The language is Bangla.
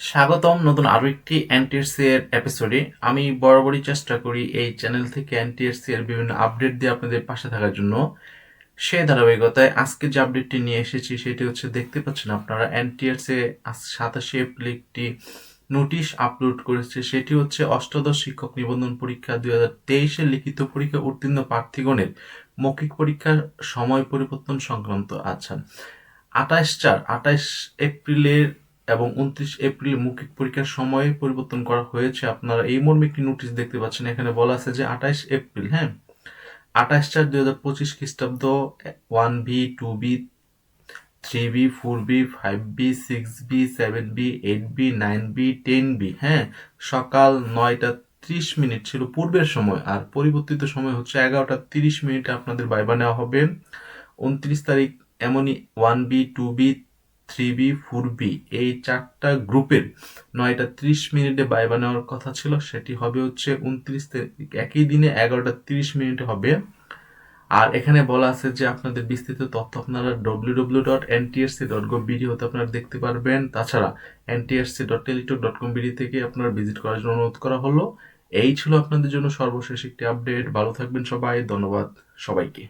স্বাগতম নতুন আরও একটি এনটিএসসি এর এপিসোডে আমি বরাবরই চেষ্টা করি এই চ্যানেল থেকে এনটিএসসি এর বিভিন্ন আপডেট দিয়ে আপনাদের পাশে থাকার জন্য। সেই ধারাবাহিকতায় আজকে যে আপডেটটি নিয়ে এসেছি, সেটি হচ্ছে দেখতে পাচ্ছেন আপনারা এনটিএসসি সাতাশে এপ্রিল একটি নোটিশ আপলোড করেছে। সেটি হচ্ছে অষ্টাদশ শিক্ষক নিবন্ধন পরীক্ষা দুই হাজার তেইশে লিখিত পরীক্ষা উত্তীর্ণ প্রার্থীগণের মৌখিক পরীক্ষার সময় পরিবর্তন সংক্রান্ত আচ্ছা আঠাশ চার, আঠাশ এপ্রিলের এবং উনত্রিশ এপ্রিল মৌখিক পরীক্ষার সময় পরিবর্তন করা হয়েছে। আপনারা এই মর্মে একটি নোটিশ দেখতে পাচ্ছেন। এখানে বলা আছে যে আঠাশ এপ্রিল হ্যাঁ? আঠাশ চার দুই হাজার পঁচিশ খ্রিস্টাব্দ one B two B three B four B five B six B seven B eight B nine B ten B হ্যাঁ? সকাল নয়টা ত্রিশ মিনিট ছিল পূর্বের সময় আর পরিবর্তিত সময় হচ্ছে এগারোটা তিরিশ মিনিটে আপনাদের বাইবা নেওয়া হবে। উনত্রিশ তারিখ এমনই one B two B three B four B এই চারটা গ্রুপের নয়টা ত্রিশ মিনিটে বাইবা নেওয়ার কথা ছিল। সেটি হবে হচ্ছে উনত্রিশ একই দিনে এগারোটা তিরিশ মিনিটে হবে। আর এখানে বলা আছে যে আপনাদের বিস্তৃত তথ্য আপনারা W W dot NTSC dot gov BD হতে আপনারা দেখতে পারবেন। তাছাড়া NTSC dot Teletalk dot com BD থেকে আপনারা ভিজিট করার জন্য অনুরোধ করা হলো। এই ছিল আপনাদের জন্য সর্বশেষ একটি আপডেট ভালো থাকবেন সবাই। ধন্যবাদ সবাইকে।